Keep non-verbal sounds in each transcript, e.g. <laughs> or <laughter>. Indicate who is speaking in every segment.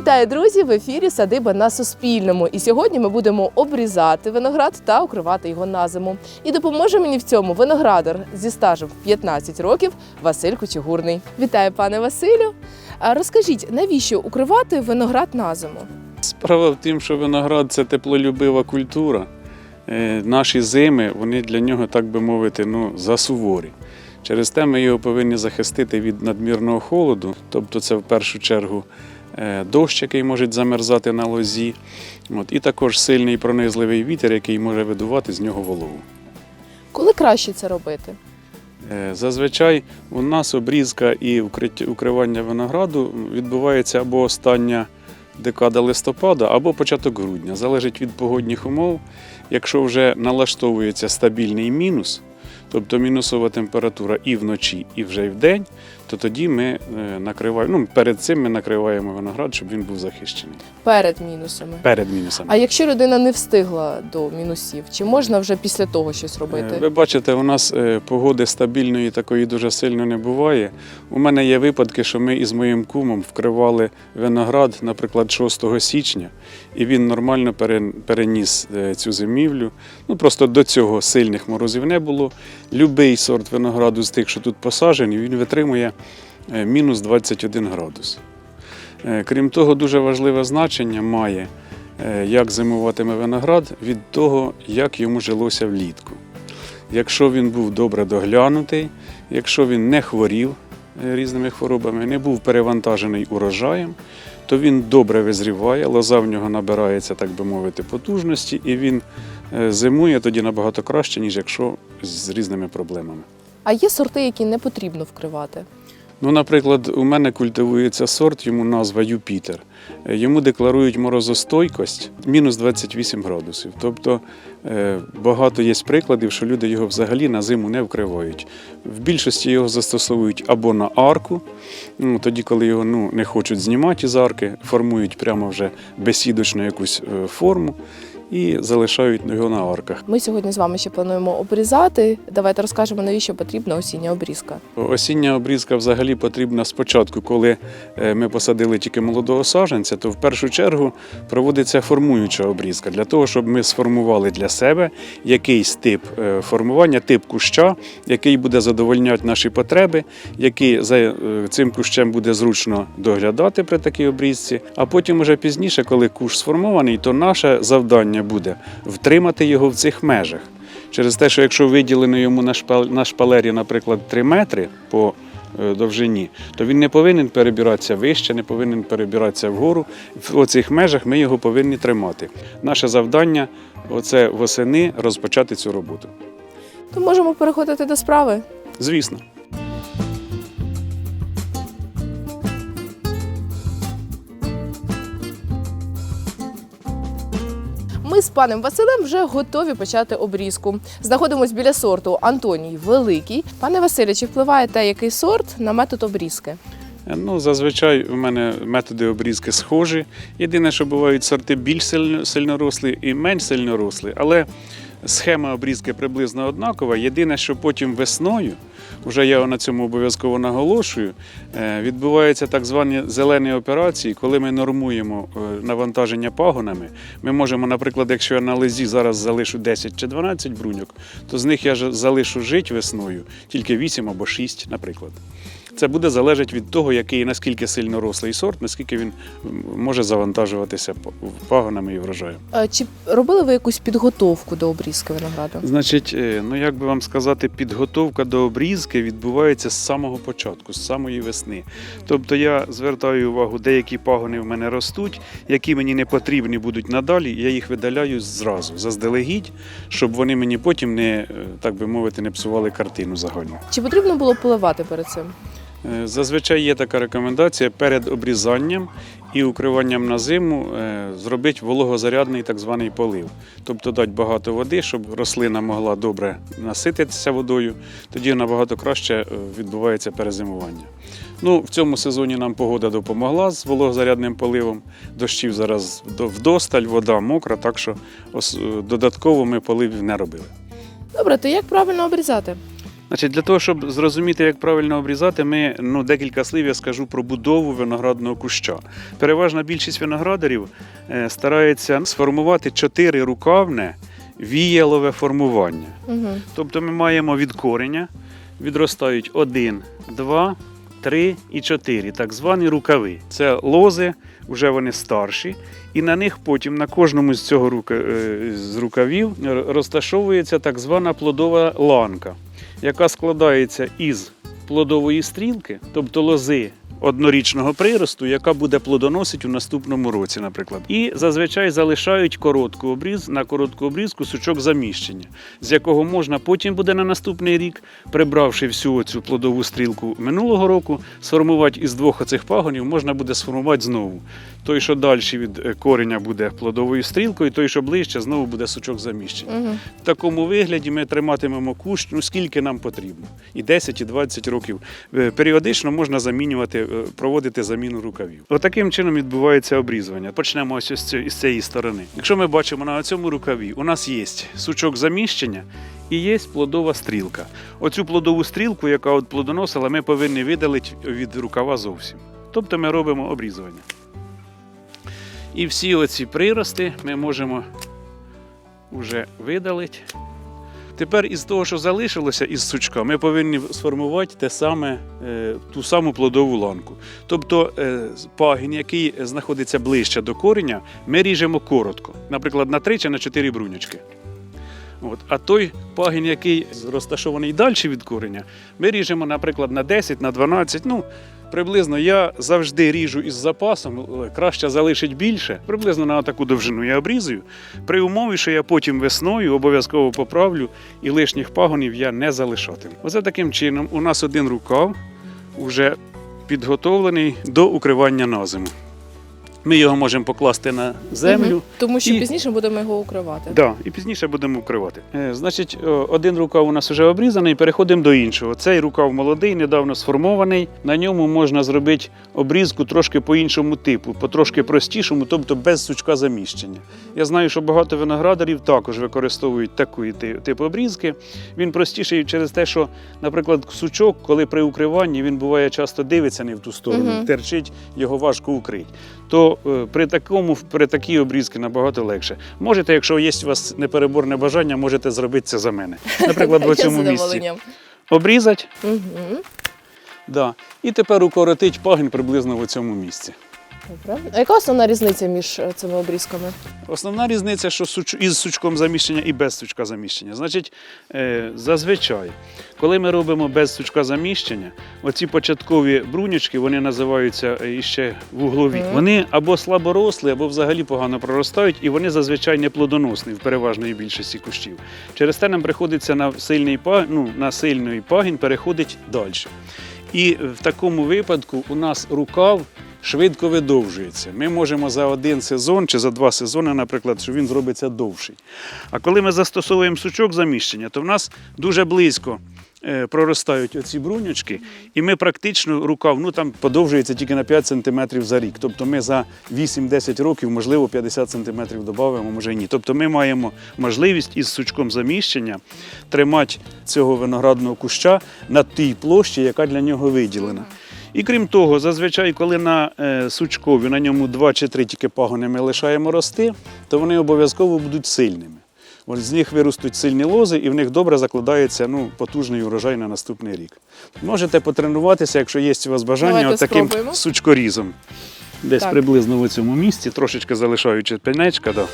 Speaker 1: Вітаю, друзі! В ефірі Садиба на Суспільному. І сьогодні ми будемо обрізати виноград та укривати його на зиму. І допоможе мені в цьому виноградар зі стажем 15 років Василь Кучугурний. Вітаю, пане Василю. Розкажіть, навіщо укривати виноград на зиму?
Speaker 2: Справа в тім, що виноград це теплолюбива культура. Е, Наші зими, вони для нього, так би мовити, ну, засуворі. Через те ми його повинні захистити від надмірного холоду, тобто це в першу чергу е, дощ, який може замерзати на лозі, от, і також сильний пронизливий вітер, який може видувати з нього вологу.
Speaker 1: Коли краще це робити?
Speaker 2: Е, Зазвичай у нас обрізка і укривання винограду відбувається або остання декада листопада, або початок грудня. Залежить від погодних умов. Якщо вже налаштовується стабільний мінус, тобто мінусова температура і вночі, і вже й вдень, то тоді ми е, накриваємо. Ну, перед цим ми накриваємо виноград, щоб він був захищений.
Speaker 1: Перед мінусами.
Speaker 2: Перед мінусами.
Speaker 1: А якщо людина не встигла до мінусів, чи можна вже після того щось
Speaker 2: Е,
Speaker 1: робити?
Speaker 2: Ви бачите, у нас е, погоди стабільної такої дуже сильно не буває. У мене є випадки, що ми із моїм кумом вкривали виноград, наприклад, 6 січня, і він нормально переніс цю зимівлю. Ну просто до цього сильних морозів не було. Любий сорт винограду з тих, що тут посаджені, він витримує мінус 21 градус. Е, Крім того, дуже важливе значення має, е, як зимуватиме виноград від того, як йому жилося влітку. Якщо він був добре доглянутий, якщо він не хворів е, різними хворобами, не був перевантажений урожаєм, то він добре визріває, лоза в нього набирається, так би мовити, потужності, і він е, зимує тоді набагато краще, ніж якщо з різними проблемами.
Speaker 1: А є сорти, які не потрібно вкривати?
Speaker 2: Ну, наприклад, у мене культивується сорт, йому назва Юпітер. Е, Йому декларують морозостойкость мінус 28 градусів. Тобто е, багато є прикладів, що люди його взагалі на зиму не вкривають. В більшості його застосовують або на арку, ну, тоді, коли його ну, не хочуть знімати із арки, формують прямо вже безсідочну якусь е, форму і залишають його на арках.
Speaker 1: Ми сьогодні з вами ще плануємо обрізати. Давайте розкажемо, навіщо потрібна осіння обрізка.
Speaker 2: Осіння обрізка взагалі потрібна спочатку, коли е, ми посадили тільки молодого саджанця, то в першу чергу проводиться формуюча обрізка для того, щоб ми сформували для себе якийсь тип е, формування, тип куща, який буде задовольняти наші потреби, який за е, цим кущем буде зручно доглядати при такій обрізці. А потім, уже пізніше, коли кущ сформований, то наше завдання буде втримати його в цих межах. Через те, що якщо виділено йому на шпалері, наприклад, 3 метри по е, довжині, то він не повинен перебиратися вище, не повинен перебиратися вгору. В оцих межах ми його повинні тримати. Наше завдання оце восени розпочати цю роботу.
Speaker 1: То можемо переходити до справи.
Speaker 2: Звісно.
Speaker 1: Ми з паном Василем вже готові почати обрізку. Знаходимось біля сорту Антоній Великий. Пане Василю, чи впливає те, який сорт на метод обрізки?
Speaker 2: Е, Ну, зазвичай у мене методи обрізки схожі. Єдине, що бувають сорти більш сильно, сильнорослі і менш сильнорослі, але схема обрізки приблизно однакова. Єдине, що потім весною, вже я на цьому обов'язково наголошую, е, відбуваються так звані зелені операції, коли ми нормуємо е, навантаження пагонами. Ми можемо, наприклад, якщо я на лизі зараз залишу 10 чи 12 бруньок, то з них я ж залишу жить весною тільки 8 або 6, наприклад. Це буде залежати від того, який наскільки сильно рослий сорт, наскільки він може завантажуватися пагонами і врожаєм.
Speaker 1: Е, Чи робили ви якусь підготовку до обрізки винограду?
Speaker 2: Значить, е, ну як би вам сказати, підготовка до обрізки відбувається з самого початку, з самої весни. Тобто я звертаю увагу, деякі пагони в мене ростуть, які мені не потрібні будуть надалі, я їх видаляю зразу, заздалегідь, щоб вони мені потім не, е, так би мовити, не псували картину загальну.
Speaker 1: Чи потрібно було поливати перед цим?
Speaker 2: Е, Зазвичай є така рекомендація перед обрізанням і укриванням на зиму е, зробити вологозарядний так званий полив. Тобто дати багато води, щоб рослина могла добре насититися водою, тоді набагато краще е, відбувається перезимування. Ну, в цьому сезоні нам погода допомогла з вологозарядним поливом. Дощів зараз до- вдосталь, вода мокра, так що додатково ми поливів не робили.
Speaker 1: Добре, то як правильно обрізати?
Speaker 2: Значить, для того, щоб зрозуміти, як правильно обрізати, ми ну, декілька слів я скажу про будову виноградного куща. Переважна більшість виноградарів е, старається сформувати чотири рукавне віялове формування.
Speaker 1: Угу.
Speaker 2: Тобто ми маємо від кореня, відростають один, два, три і чотири, так звані рукави. Це лози, вже вони старші, і на них потім на кожному з цього рука- е, з рукавів розташовується так звана плодова ланка, яка складається із плодової стрілки, тобто лози. Однорічного приросту, яка буде плодоносити у наступному році, наприклад, і зазвичай залишають коротку обріз на коротку обрізку сучок заміщення, з якого можна потім буде на наступний рік, прибравши всю цю плодову стрілку минулого року, сформувати із двох оцих пагонів, можна буде сформувати знову. Той, що далі від е, кореня буде плодовою стрілкою, той, що ближче, знову буде сучок заміщення.
Speaker 1: Угу.
Speaker 2: В такому вигляді ми триматимемо кущ, ну скільки нам потрібно. І 10, і 20 років. Е, Періодично можна замінювати, проводити заміну рукавів. Отаким чином відбувається обрізування. Почнемо ось ці- із цієї сторони. Якщо ми бачимо на цьому рукаві, у нас є сучок заміщення. І є плодова стрілка. Оцю плодову стрілку, яка от плодоносила, ми повинні видалити від рукава зовсім. Тобто ми робимо обрізування. І всі оці прирости ми можемо вже видалити. Тепер із того, що залишилося із сучка, ми повинні сформувати те саме, е, ту саму плодову ланку. Тобто е, пагін, який знаходиться ближче до кореня, ми ріжемо коротко, наприклад, на 3 чи на 4 брунячки. От. А той пагін, який розташований далі від кореня, ми ріжемо, наприклад, на 10, на 12. Ну, приблизно я завжди ріжу із запасом, е, краще залишить більше. Приблизно на таку довжину я обрізую. При умові, що я потім весною обов'язково поправлю і лишніх пагонів я не залишатиму. Оце таким чином у нас один рукав вже підготовлений до укривання на зиму. Ми його можемо покласти на землю.
Speaker 1: Мгм. Тому що
Speaker 2: І-
Speaker 1: пізніше будемо його укривати.
Speaker 2: Да, і пізніше будемо укривати. Е, значить, один рукав у нас вже обрізаний, переходимо до іншого. Цей рукав молодий, недавно сформований. На ньому можна зробити обрізку трошки по іншому типу, по трошки простішому, тобто без сучка заміщення. Я знаю, що багато виноградарів також використовують такий тип обрізки. Він простіший через те, що, наприклад, сучок, коли при укриванні він буває часто дивиться не в ту сторону,
Speaker 1: Мгм.
Speaker 2: терчить, його важко укрити. То е, при такому при такій обрізці набагато легше. Можете, якщо є у вас непереборне бажання, можете зробити це за мене. <laughs> Наприклад, в цьому місці. Обрізати,
Speaker 1: Угу.
Speaker 2: да. і тепер укоротить пагін приблизно в цьому місці.
Speaker 1: А яка основна різниця між е, цими обрізками?
Speaker 2: Основна різниця, що із сучком заміщення і без сучка заміщення. Значить, е, зазвичай, коли ми робимо без сучка заміщення, оці початкові брунючки, вони називаються е, іще вуглові.
Speaker 1: Мгм.
Speaker 2: Вони або слаборосли, або взагалі погано проростають, і вони зазвичай не плодоносні в переважної більшості кущів. Через те нам приходиться на сильний ну, на сильний пагін переходить далі. І в такому випадку у нас рукав швидко видовжується. Ми можемо за один сезон чи за два сезони, наприклад, що він зробиться довший. А коли ми застосовуємо сучок заміщення, то в нас дуже близько е, проростають оці брунючки, і ми практично рукав ну, там подовжується тільки на 5 см за рік. Тобто ми за 8-10 років, можливо, 50 см додамо, може ні. Тобто ми маємо можливість із сучком заміщення тримати цього виноградного куща на тій площі, яка для нього виділена. І крім того, зазвичай, коли на е, сучкові на ньому два чи три тільки пагони ми лишаємо рости, то вони обов'язково будуть сильними. От з них виростуть сильні лози, і в них добре закладається ну, потужний урожай на наступний рік. Можете потренуватися, якщо є у вас бажання,
Speaker 1: Давайте
Speaker 2: от таким
Speaker 1: спробуємо.
Speaker 2: сучкорізом. Десь
Speaker 1: Так.
Speaker 2: приблизно в цьому місці, трошечки залишаючи пенечка. Да.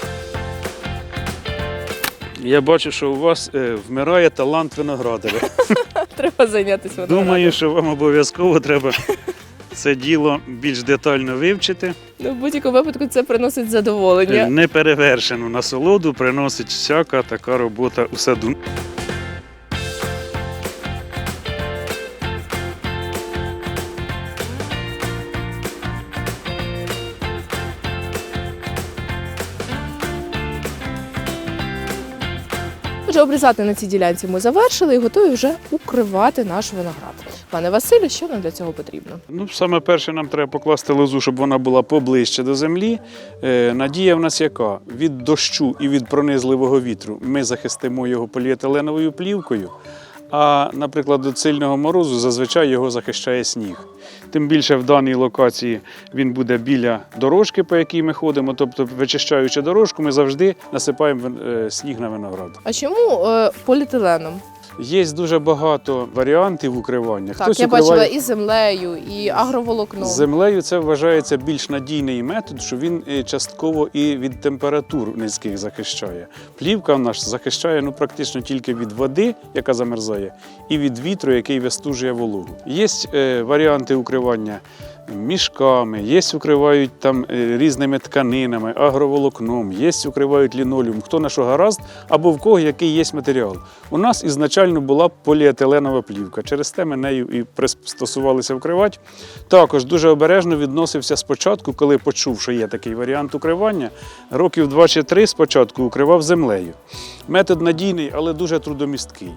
Speaker 2: Я бачу, що у вас е, вмирає талант виноградаря. <laughs>
Speaker 1: Треба зайнятися виноградом.
Speaker 2: Думаю, що вам обов'язково треба це діло більш детально вивчити.
Speaker 1: Ну, в будь-якому випадку це приносить задоволення.
Speaker 2: Неперевершену насолоду приносить всяка така робота у саду.
Speaker 1: Отже, обрізати на цій ділянці ми завершили і готові вже укривати наш виноград. Пане Василю, що нам для цього потрібно?
Speaker 2: Ну, саме перше, нам треба покласти лозу, щоб вона була поближче до землі. Е, надія в нас яка? Від дощу і від пронизливого вітру ми захистимо його поліетиленовою плівкою. А, наприклад, від сильного морозу зазвичай його захищає сніг. Тим більше в даній локації він буде біля дорожки, по якій ми ходимо. Тобто, вичищаючи дорожку, ми завжди насипаємо е, сніг на виноград.
Speaker 1: А чому е, поліетиленом?
Speaker 2: Є дуже багато варіантів укривання.
Speaker 1: Так, я бачила і землею, і агроволокном.
Speaker 2: Землею це вважається більш надійний метод, що він е, частково і від температур низьких захищає. Плівка в нас захищає ну, практично тільки від води, яка замерзає, і від вітру, який вистужує вологу. Є е, варіанти укривання мішками, є укривають там е, різними тканинами, агроволокном, є укривають лінолеум, хто на що гаразд, або в кого який є матеріал. У нас ізначально була поліетиленова плівка. Через те ми нею і пристосувалися вкривати. Також дуже обережно відносився спочатку, коли почув, що є такий варіант укривання. Років два чи три спочатку укривав землею. Метод надійний, але дуже трудомісткий.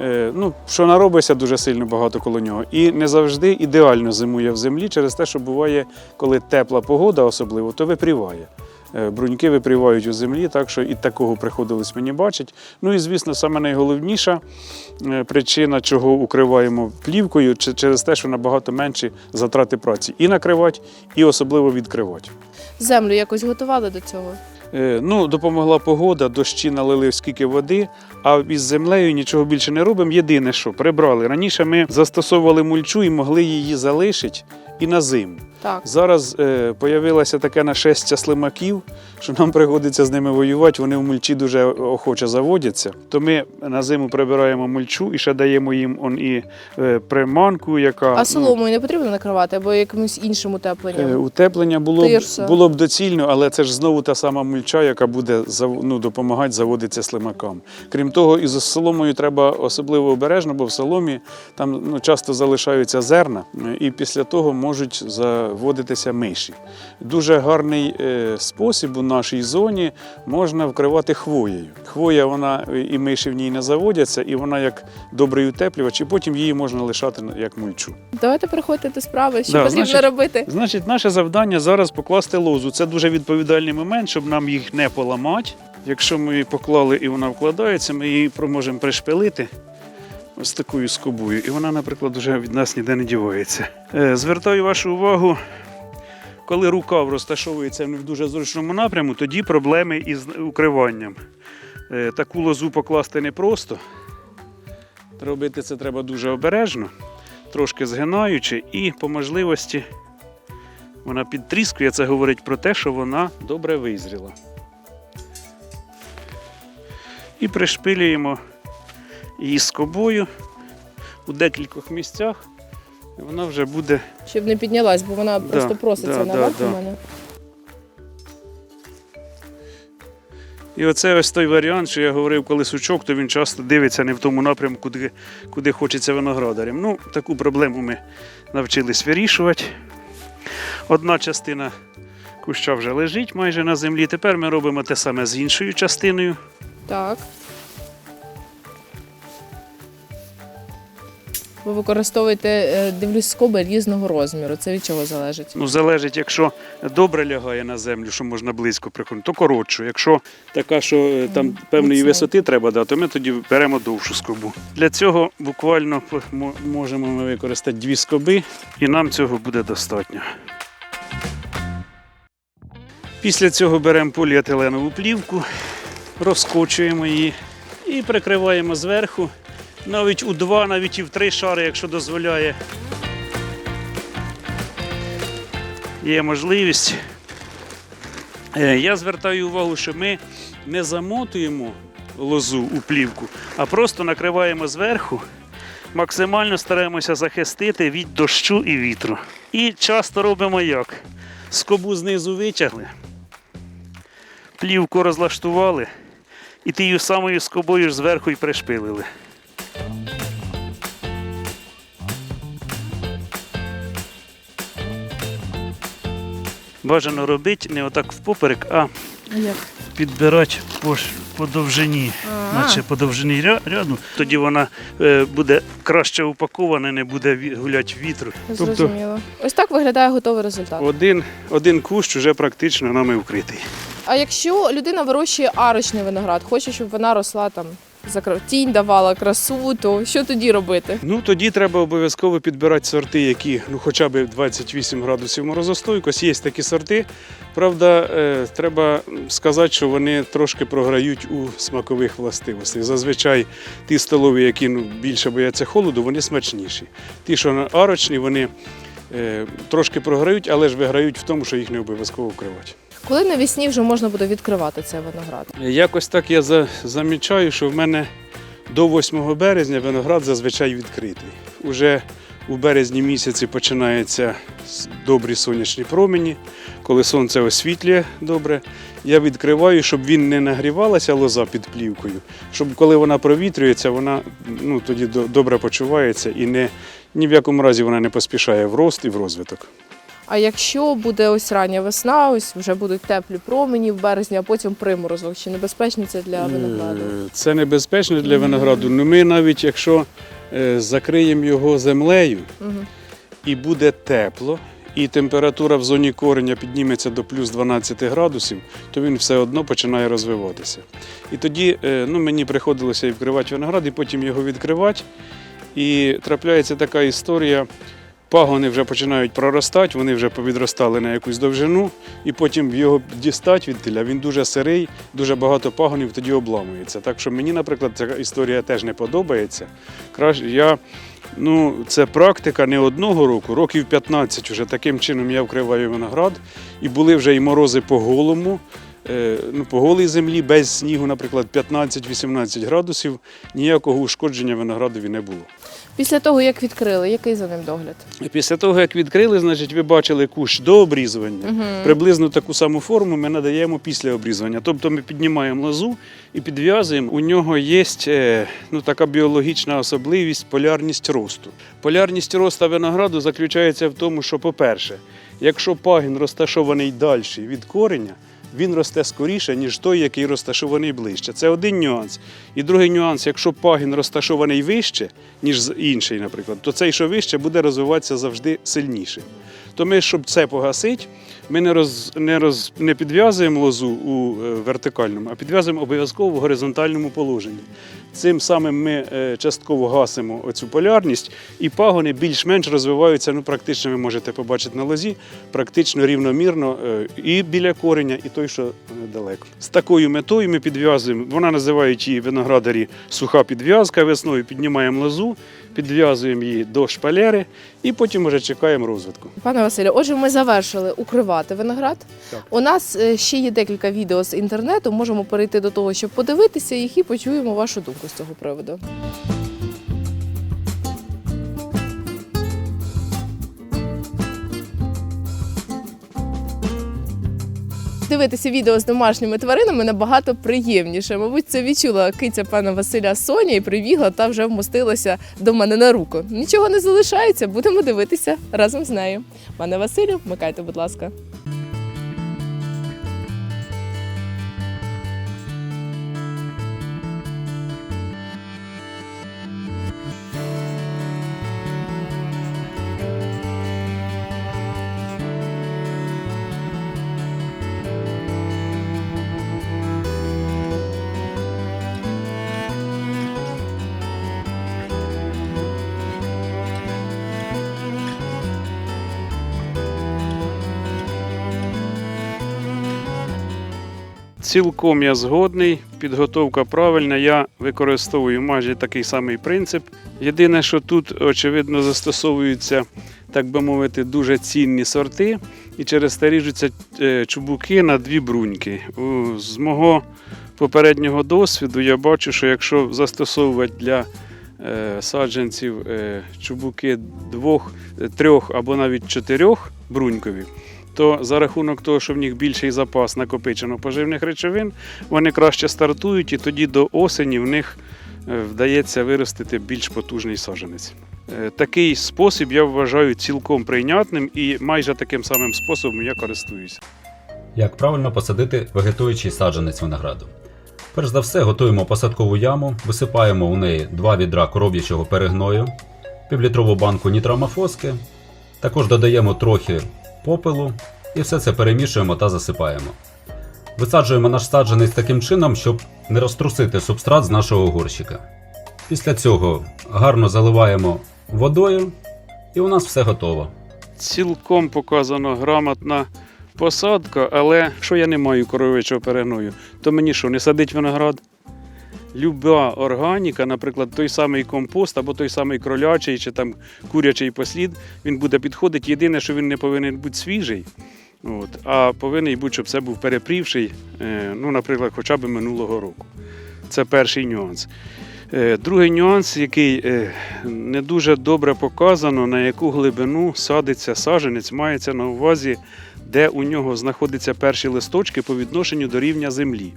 Speaker 2: Е, ну, що наробиться дуже сильно багато коло нього. І не завжди ідеально зимує в землі через те, що буває, коли тепла погода особливо, то випріває. Е, Бруньки випрівають у землі, так що і такого приходилось мені бачити. Ну і звісно, саме найголовніша е, причина, чого укриваємо плівкою, через те, що набагато менші затрати праці і накривати, і особливо відкривати.
Speaker 1: Землю якось готували до цього.
Speaker 2: Е, Ну, допомогла погода, дощі налили скільки води, а із землею нічого більше не робимо. Єдине, що прибрали. Раніше ми застосовували мульчу і могли її залишити і на зиму.
Speaker 1: Так.
Speaker 2: Зараз е, появилося таке нашестя слимаків, що нам приходиться з ними воювати. Вони в мульчі дуже охоче заводяться. То ми на зиму прибираємо мульчу і ще даємо їм он і е, приманку, яка
Speaker 1: А
Speaker 2: ну,
Speaker 1: соломою не потрібно накривати або якимось іншим
Speaker 2: Е. Утеплення було б,
Speaker 1: Тирса.
Speaker 2: було б доцільно, але це ж знову та сама мульча, яка буде зав- ну, допомагати заводитися слимакам. Крім того, із соломою треба особливо обережно, бо в соломі там ну, часто залишаються зерна, е, і після того можуть заводитися миші. Дуже гарний е, спосіб у нашій зоні можна вкривати хвоєю. Хвоя, вона е, і миші в ній не заводяться, і вона як добрий утеплювач, і потім її можна лишати як мульчу.
Speaker 1: Давайте переходьте до справи. Що
Speaker 2: Да,
Speaker 1: потрібно
Speaker 2: значить-
Speaker 1: робити?
Speaker 2: Значить, наше завдання зараз покласти лозу. Це дуже відповідальний момент, щоб нам їх не поламати. Якщо ми її поклали і вона вкладається, ми її можемо пришпилити ось такою скобою. І вона, наприклад, вже від нас ніде не дівається. Е, Звертаю вашу увагу, коли рукав розташовується в дуже зручному напряму, тоді проблеми із укриванням. Е, Таку лозу покласти непросто. Робити це треба дуже обережно, трошки згинаючи і по можливості вона підтріскує, це говорить про те, що вона добре визріла. І пришпилюємо її скобою у декількох місцях. І вона вже буде.
Speaker 1: Щоб не піднялась, бо вона
Speaker 2: Да,
Speaker 1: просто проситься
Speaker 2: да,
Speaker 1: наверх
Speaker 2: да,
Speaker 1: у
Speaker 2: да.
Speaker 1: мене.
Speaker 2: І оце ось той варіант, що я говорив, коли сучок, то він часто дивиться не в тому напрямку, куди, куди хочеться виноградарям. Ну, таку проблему ми навчились вирішувати. Одна частина куща вже лежить майже на землі. Тепер ми робимо те саме з іншою частиною.
Speaker 1: Так. Ви використовуєте, е, дивлюсь, скоби різного розміру. Це від чого залежить?
Speaker 2: Ну, залежить, якщо добре лягає на землю, що можна близько приконати, то коротшу. Якщо така, що е, там певної висоти треба дати, то ми тоді беремо довшу скобу. Для цього буквально можемо ми використати дві скоби, і нам цього буде достатньо. Після цього беремо поліетиленову плівку, розкочуємо її і прикриваємо зверху. Навіть у два, навіть і в три шари, якщо дозволяє є можливість. Е, Я звертаю увагу, що ми не замотуємо лозу у плівку, а просто накриваємо зверху, максимально стараємося захистити від дощу і вітру. І часто робимо як? Скобу знизу витягли, плівку розлаштували і тією самою скобою зверху і пришпилили. Бажано робити не отак впоперек, а
Speaker 1: Як?
Speaker 2: підбирати по, по довжині,
Speaker 1: А.
Speaker 2: наче по довжині ряду. Тоді вона е, буде краще упакована, не буде гуляти вітру. Тобто
Speaker 1: Зрозуміло. Ось так виглядає готовий результат.
Speaker 2: один, один кущ вже практично нами вкритий.
Speaker 1: А якщо людина вирощує арочний виноград, хоче, щоб вона росла там тінь давала красу, то що тоді робити?
Speaker 2: Ну тоді треба обов'язково підбирати сорти, які ну хоча б 28 градусів морозостойкость. Є такі сорти. Правда, е, треба сказати, що вони трошки програють у смакових властивостях. Зазвичай ті столові, які ну, більше бояться холоду, вони смачніші. Ті, що арочні, вони е, трошки програють, але ж виграють в тому, що їх не обов'язково вкривати.
Speaker 1: Коли навесні вже можна буде відкривати цей виноград?
Speaker 2: Якось так я за- замічаю, що в мене до 8 березня виноград зазвичай відкритий. Уже у березні місяці починаються добрі сонячні промені, коли сонце освітлює добре. Я відкриваю, щоб він не нагрівалася лоза під плівкою, щоб коли вона провітрюється, вона ну, тоді до- добре почувається і не, ні в якому разі вона не поспішає в рост і в розвиток.
Speaker 1: А якщо буде ось рання весна, ось вже будуть теплі промені в березні, а потім приморозок, чи небезпечно це для винограду?
Speaker 2: Е, Це небезпечно для винограду. Ну ми навіть якщо е, закриємо його землею і буде тепло, і температура в зоні кореня підніметься до плюс 12 градусів, то він все одно починає розвиватися. І тоді е, ну, мені приходилося і вкривати виноград, і потім його відкривати. І трапляється така історія. Пагони вже починають проростати, вони вже повідростали на якусь довжину, і потім його дістати від тіля. Він дуже сирий, дуже багато пагонів тоді обламується. Так що мені, наприклад, ця історія теж не подобається. Я, ну, це практика не одного року, років 15 вже таким чином я вкриваю виноград. І були вже і морози по голому. Е, Ну, по голій землі без снігу, наприклад, 15-18 градусів, ніякого ушкодження виноградові не було.
Speaker 1: Після того, як відкрили, який за ним догляд?
Speaker 2: Після того, як відкрили, значить, ви бачили кущ до обрізування.
Speaker 1: Угу.
Speaker 2: Приблизно таку саму форму ми надаємо після обрізування. Тобто ми піднімаємо лозу і підв'язуємо. У нього є е, ну, така біологічна особливість полярність росту. Полярність росту винограду заключається в тому, що, по-перше, якщо пагін розташований далі від кореня, він росте скоріше, ніж той, який розташований ближче. Це один нюанс. І другий нюанс, якщо пагін розташований вище, ніж інший, наприклад, то цей, що вище, буде розвиватися завжди сильніше. То ми, щоб це погасити, ми не, роз, не, роз, не підв'язуємо лозу у е, вертикальному, а підв'язуємо обов'язково в горизонтальному положенні. Цим самим ми е, частково гасимо оцю полярність, і пагони більш-менш розвиваються. Ну, практично ви можете побачити на лозі, практично рівномірно е, і біля кореня, і той, що далеко. З такою метою ми підв'язуємо. Вона називають її виноградарі суха підв'язка. Весною піднімаємо лозу, підв'язуємо її до шпалери і потім вже чекаємо розвитку.
Speaker 1: Пане Василю, отже, ми завершили укривати виноград.
Speaker 2: Так.
Speaker 1: У нас е, ще є декілька відео з інтернету. Можемо перейти до того, щоб подивитися їх і почуємо вашу думку з цього приводу. Дивитися відео з домашніми тваринами набагато приємніше. Мабуть, це відчула киця пана Василя Соня і прибігла та вже вмостилася до мене на руку. Нічого не залишається, будемо дивитися разом з нею. Пане Василю, вмикайте, будь ласка.
Speaker 2: Цілком я згодний, підготовка правильна. Я використовую майже такий самий принцип. Єдине, що тут, очевидно, застосовуються, так би мовити, дуже цінні сорти, і через те ріжуться е, чубуки на дві бруньки. З мого попереднього досвіду я бачу, що якщо застосовувати для е, саджанців е, чубуки двох, трьох або навіть чотирьох брунькові, то за рахунок того, що в них більший запас накопичено поживних речовин, вони краще стартують, і тоді до осені в них е, вдається виростити більш потужний саджанець. Е, Такий спосіб я вважаю цілком прийнятним і майже таким самим способом я користуюся.
Speaker 3: Як правильно посадити вегетуючий саджанець винограду? Перш за все, готуємо посадкову яму, висипаємо у неї 2 відра коров'ячого перегною, півлітрову банку нітрамофоски, також додаємо трохи попелу і все це перемішуємо та засипаємо. Висаджуємо наш саджанець таким чином, щоб не розтрусити субстрат з нашого горщика. Після цього гарно заливаємо водою, і у нас все готово.
Speaker 2: Цілком показано грамотна посадка, але якщо я не маю коровичого перегною, то мені що, не садить виноград? Люба органіка, наприклад, той самий компост або той самий кролячий чи там курячий послід, він буде підходити. Єдине, що він не повинен бути свіжий, от, а повинен бути, щоб це був перепрівший, е, ну, наприклад, хоча б минулого року. Це перший нюанс. Е, Другий нюанс, який е, не дуже добре показано, на яку глибину садиться саженець, мається на увазі, де у нього знаходяться перші листочки по відношенню до рівня землі.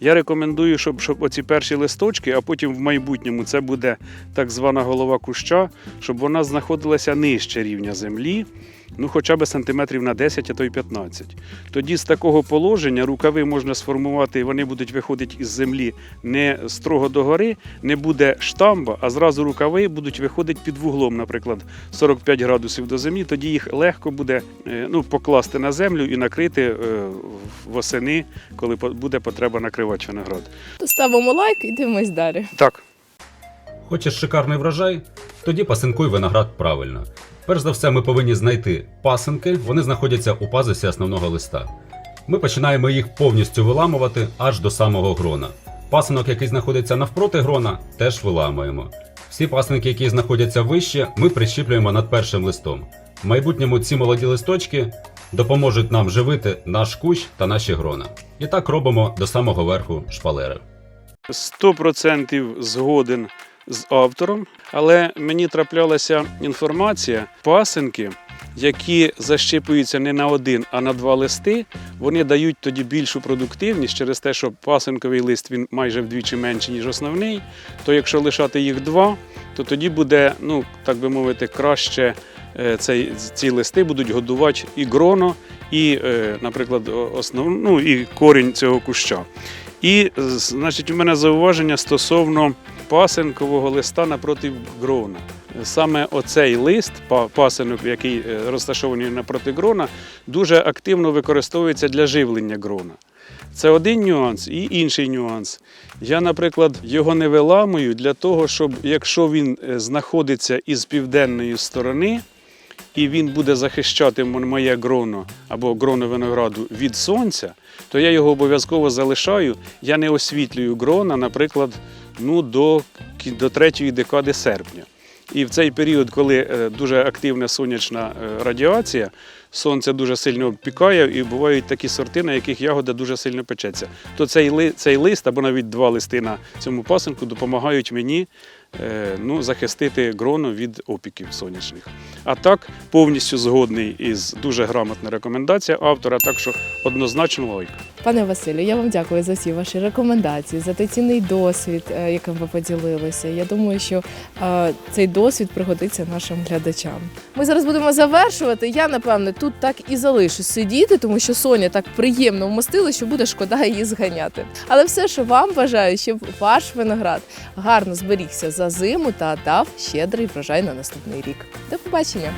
Speaker 2: Я рекомендую, щоб, щоб оці перші листочки, а потім в майбутньому це буде так звана голова куща, щоб вона знаходилася нижче рівня землі, ну хоча б сантиметрів на 10, а то й 15. Тоді з такого положення рукави можна сформувати, і вони будуть виходити із землі не строго догори, не буде штамба, а зразу рукави будуть виходити під вуглом, наприклад, 45 градусів до землі. Тоді їх легко буде е, ну, покласти на землю і накрити е, восени, коли буде потреба накривати виноград.
Speaker 1: То ставимо лайк і дивимось далі.
Speaker 2: Так.
Speaker 3: Хочеш шикарний врожай? Тоді пасинкуй виноград правильно. Перш за все, ми повинні знайти пасинки, вони знаходяться у пазусі основного листа. Ми починаємо їх повністю виламувати аж до самого грона. Пасинок, який знаходиться навпроти грона, теж виламуємо. Всі пасинки, які знаходяться вище, ми прищіплюємо над першим листом. В майбутньому ці молоді листочки допоможуть нам живити наш кущ та наші грона. І так робимо до самого верху шпалери.
Speaker 2: 100% згоден з автором, але мені траплялася інформація, пасинки, які защипуються не на один, а на два листи, вони дають тоді більшу продуктивність через те, що пасинковий лист він майже вдвічі менший, ніж основний. То якщо лишати їх два, то тоді буде, ну так би мовити, краще е, цей, ці листи будуть годувати і гроно, і, е, наприклад, о- основ, ну, і корінь цього куща. І, значить, у мене зауваження стосовно пасинкового листа напроти грона. Саме оцей лист, па- пасинок, який е, розташований напроти грона, дуже активно використовується для живлення грона. Це один нюанс і інший нюанс. Я, наприклад, його не виламую для того, щоб якщо він е, знаходиться із південної сторони, і він буде захищати моє гроно або гроно винограду від сонця, то я його обов'язково залишаю. Я не освітлюю грона, наприклад, ну, до, до третьої декади серпня. І в цей період, коли е, дуже активна сонячна е, радіація, сонце дуже сильно обпікає, і бувають такі сорти, на яких ягода дуже сильно печеться. То цей, цей лист або навіть два листи на цьому пасинку допомагають мені ну, захистити гроно від опіків сонячних. А так, повністю згодний із дуже грамотна рекомендація автора, так що однозначно лайк.
Speaker 1: Пане Василю, я вам дякую за всі ваші рекомендації, за той цінний досвід, е, яким ви поділилися. Я думаю, що е, цей досвід пригодиться нашим глядачам. Ми зараз будемо завершувати. Я напевне тут так і залишусь сидіти, тому що Соня так приємно вмостила, що буде шкода її зганяти. Але все, що вам бажаю, щоб ваш виноград гарно зберігся за зиму та дав щедрий врожай на наступний рік. До побачення!